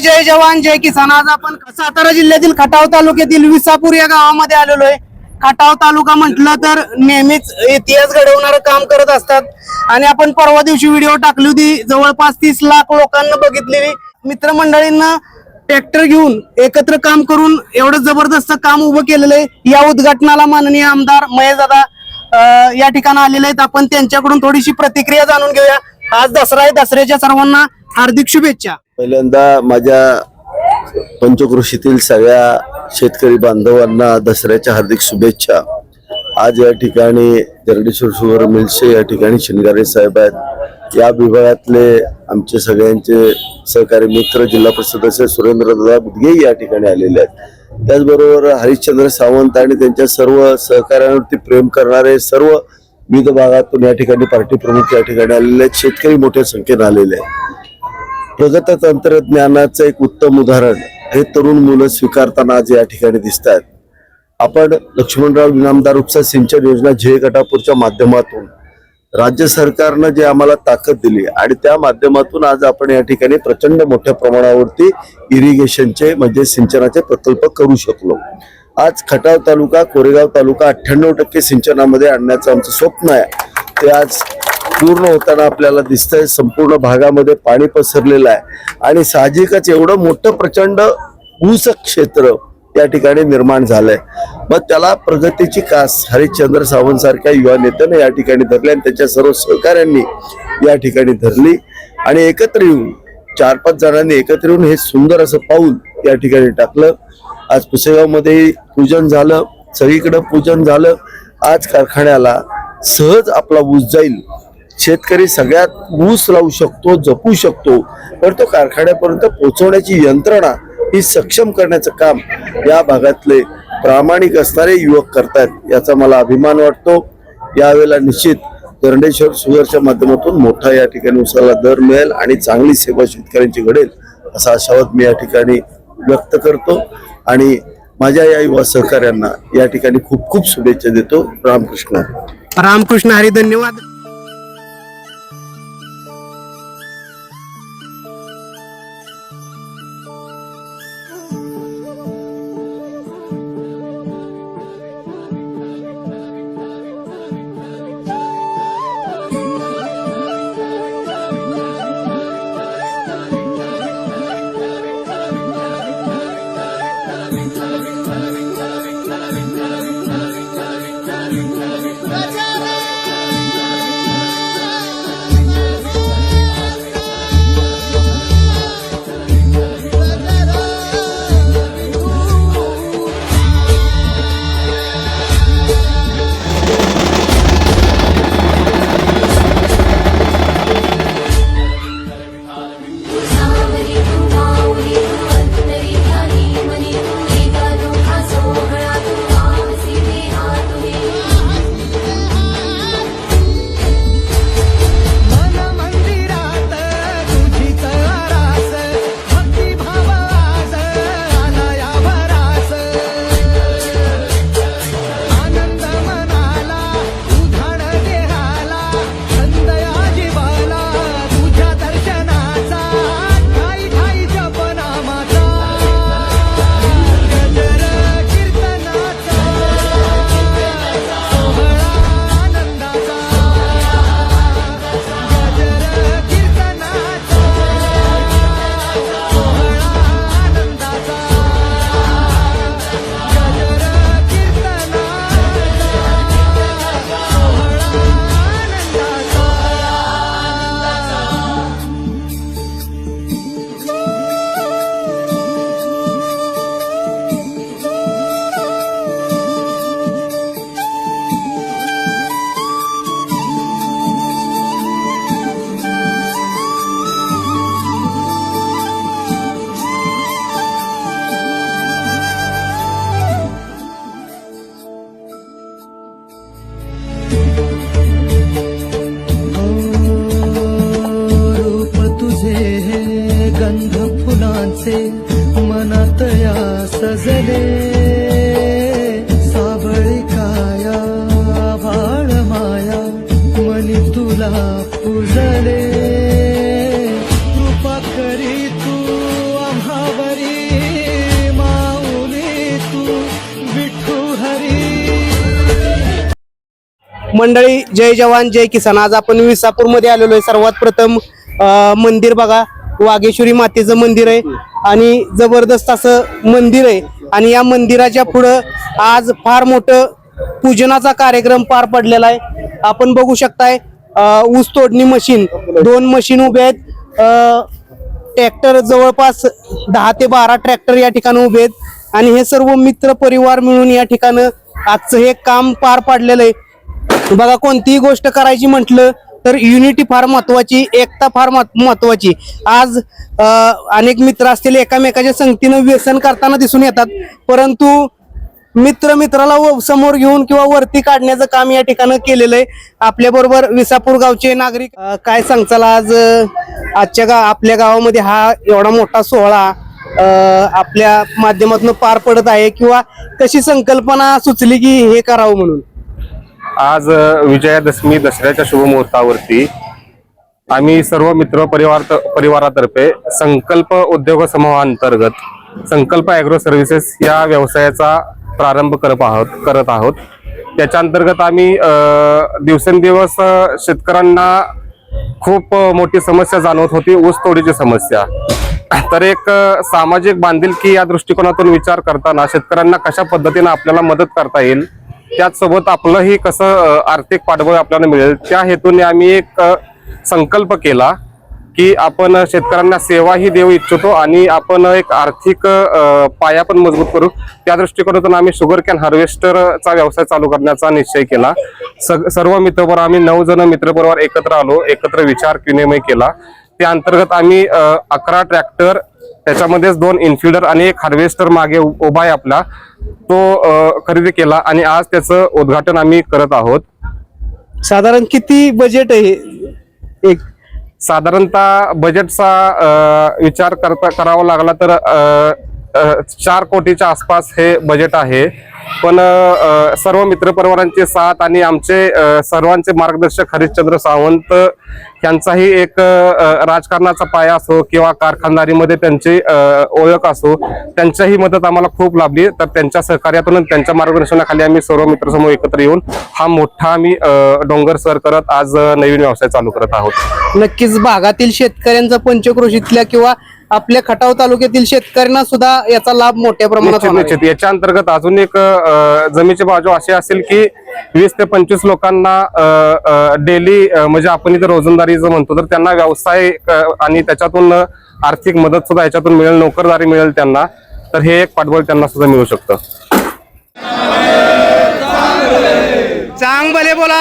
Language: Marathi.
जय जवान जय किसान. आज आपण सातारा जिल्ह्यातील खटाव तालुक्यातील विसापूर या गावामध्ये आलेलो आहे. खटाव तालुका म्हटलं तर नेहमीच इतिहास घडवणारं काम करत असतात. आणि आपण परवा दिवशी व्हिडिओ टाकली होती जवळपास तीस लाख लोकांना बघितलेली. मित्रमंडळींना ट्रॅक्टर घेऊन एकत्र काम करून एवढं जबरदस्त काम उभं केलेलं आहे. या उद्घाटनाला माननीय आमदार महेशदादा दादा या ठिकाणी आलेले आहेत. आपण त्यांच्याकडून थोडीशी प्रतिक्रिया जाणून घेऊया. आज दसरा आहे दसऱ्याच्या सर्वांना हार्दिक शुभेच्छा. पहिल्यांदा माझ्या पंचकृषीतील सगळ्या शेतकरी बांधवांना दसऱ्याच्या हार्दिक शुभेच्छा. आज या ठिकाणी जरडेश्वर शुगर मिल्सचे या ठिकाणी शिनगारे साहेब आहेत. या विभागातले आमचे सगळ्यांचे सहकारी मित्र जिल्हा परिषद सदस्य सुरेंद्रदादा बुदगे या ठिकाणी आलेले आहेत. त्याचबरोबर हरिश्चंद्र सावंत आणि त्यांच्या सर्व सहकार्यांवरती प्रेम करणारे सर्व विविध भागातून या ठिकाणी पार्टी प्रमुख या ठिकाणी आलेले आहेत. शेतकरी मोठ्या संख्येने आलेले आहेत. प्रगत तंत्रज्ञानाचं एक उत्तम उदाहरण हे तरुण मुलं स्वीकारताना आज या ठिकाणी दिसत आहेत आपण लक्ष्मणराव इनामदार उपसा सिंचन योजना झे गटापूरच्या माध्यमातून राज्य सरकारनं जे आम्हाला ताकद दिली आणि त्या माध्यमातून आज आपण या ठिकाणी प्रचंड मोठ्या प्रमाणावरती इरिगेशनचे म्हणजे सिंचनाचे प्रकल्प करू शकलो. आज खटाव तालुका कोरेगाव तालुका अठ्ठ्याण्णव टक्के सिंचनामध्ये आणण्याचं आमचं स्वप्न आहे. ते आज पूर्ण होताना आपल्याला दिसतंय. संपूर्ण भागामध्ये पाणी पसरलेलं आहे. आणि साहजिकच एवढं मोठं प्रचंड ऊस क्षेत्र या ठिकाणी निर्माण झालंय. मग त्याला प्रगतीची कास हरिश्चंद्र सावंत सारख्या युवा नेत्याने या ठिकाणी धरली आणि त्याच्या सर्व सहकाऱ्यांनी या ठिकाणी धरली. आणि एकत्र येऊन चार पाच जणांनी एकत्र येऊन हे सुंदर असं पाऊल या ठिकाणी टाकलं. आज पुसेगावमध्ये पूजन झालं सगळीकडं पूजन झालं. आज कारखान्याला सहज आपला ऊस जाईल. शेतकरी सगळ्यात ऊस लावू शकतो जपू शकतो पण तो कारखान्यापर्यंत पोहोचवण्याची यंत्रणा ही सक्षम करण्याचं काम या भागातले प्रामाणिक असणारे युवक करतायत याचा मला अभिमान वाटतो. यावेळेला निश्चित दरंडेश्वर सुगरच्या माध्यमातून मोठा या ठिकाणी उसाला दर मिळेल आणि चांगली सेवा शेतकऱ्यांची घडेल असा आशावाद मी या ठिकाणी व्यक्त करतो. आणि माझ्या या युवा सहकार्यांना या ठिकाणी खूप खूप शुभेच्छा देतो. रामकृष्ण. रामकृष्ण हरी धन्यवाद. रूप तुझे हे गंध फुलांचे मनात या सजले। मंडळी जय जवान जय किसान. आज आपण विसापूरमध्ये आलेलो आहे. सर्वात प्रथम मंदिर बघा. वागेश्वरी मातेचं मंदिर आहे आणि जबरदस्त असं मंदिर आहे. आणि या मंदिराच्या पुढं आज फार मोठं पूजनाचा कार्यक्रम पार पडलेला आहे. आपण बघू शकताय ऊस तोडणी मशीन. दोन मशीन उभे आहेत. ट्रॅक्टर जवळपास दहा ते बारा ट्रॅक्टर या ठिकाणी उभे आहेत. आणि हे सर्व मित्र परिवार मिळून या ठिकाणी आजचं हे काम पार पाडलेलं आहे. बघा कोणतीही गोष्ट करायची म्हटलं तर युनिटी फार महत्वाची एकता फार महत्वाची. आज अनेक मित्र असतील एकामेकाच्या संगतीनं व्यसन करताना दिसून येतात. परंतु मित्र मित्राला व- समोर घेऊन किंवा वरती काढण्याचं काम या ठिकाणी केलेलं आहे. आपल्या बरोबर विसापूर गावचे नागरिक काय सांगचाल आज? आजच्या गा आपल्या गावामध्ये हा एवढा मोठा सोहळा आपल्या माध्यमातून पार पडत आहे किंवा कशी संकल्पना सुचली की हे करावं म्हणून? आज विजयादशमी दसऱ्याच्या शुभमुहूर्तावरती आम्ही सर्व मित्र परिवार परिवारातर्फे संकल्प उद्योग समूहांतर्गत संकल्प ॲग्रो सर्व्हिसेस या व्यवसायाचा प्रारंभ करत आहोत करत आहोत. त्याच्या अंतर्गत आम्ही दिवसेंदिवस शेतकऱ्यांना खूप मोठी समस्या जाणवत होती ऊस तोडीची समस्या. तर एक सामाजिक बांधिलकी या दृष्टिकोनातून विचार करताना शेतकऱ्यांना कशा पद्धतीने आपल्याला मदत करता येईल त्याचसोबत आपलंही कसं आर्थिक पाठबळ आपल्याला मिळेल त्या हेतूने आम्ही एक संकल्प केला की आपण शेतकऱ्यांना सेवाही देऊ इच्छितो आणि आपण एक आर्थिक पाया पण मजबूत करू. त्या दृष्टिकोनातून आम्ही शुगर कॅन हार्वेस्टरचा व्यवसाय चालू करण्याचा निश्चय केला. सर्व मित्रबरोबर आम्ही नऊ जण मित्रबरोबर एकत्र आलो एकत्र विचार विनिमय केला. त्या अंतर्गत आम्ही अकरा ट्रॅक्टर त्याच्यामध्येच दोन इन्फ्युडर आणि एक हार्वेस्टर मागे उभा आहे आपला. तो खरेदी केला आणि आज त्याचं उद्घाटन आम्ही करत आहोत. साधारण किती बजेट आहे? एक. साधारणतः बजेटचा विचार करता करावा लागला तर चार कोटीच्या आसपास हे बजेट आहे. पण सर्व मित्रपरिवारांचे साथ आणि आमचे सर्वांचे मार्गदर्शक हरिश्चंद्र सावंत यांचाही एक राजकारणाचा पाया असो किंवा कारखानदारीमध्ये त्यांची ओळख असो त्यांच्याही मदत आम्हाला खूप लाभली. तर त्यांच्या सहकार्यातून त्यांच्या मार्गदर्शनाखाली आम्ही सर्व मित्रसमूह एकत्र येऊन हा मोठा आम्ही डोंगर सर करत आज नवीन व्यवसाय चालू करत आहोत. नक्कीच. भागातील शेतकऱ्यांचा पंचक्रोशीतल्या किंवा आपल्या खटाव तालुक्यातील शेतकऱ्यांना सुद्धा याचा लाभ मोठ्या प्रमाणात निश्चित होणार आहे. निश्चित. याच्या अंतर्गत अजून एक अ, जमीची बाजू अशी असेल की वीस ते पंचवीस लोकांना डेली म्हणजे आपण इथं रोजंदारीचं म्हणतो तर त्यांना व्यवसाय अ, आणि त्याच्यातून आर्थिक मदत सुद्धा याच्यातून मिळेल नोकरदारी मिळेल त्यांना. तर हे एक पाठबळ त्यांना सुद्धा मिळू शकतं. चांग भले बोला.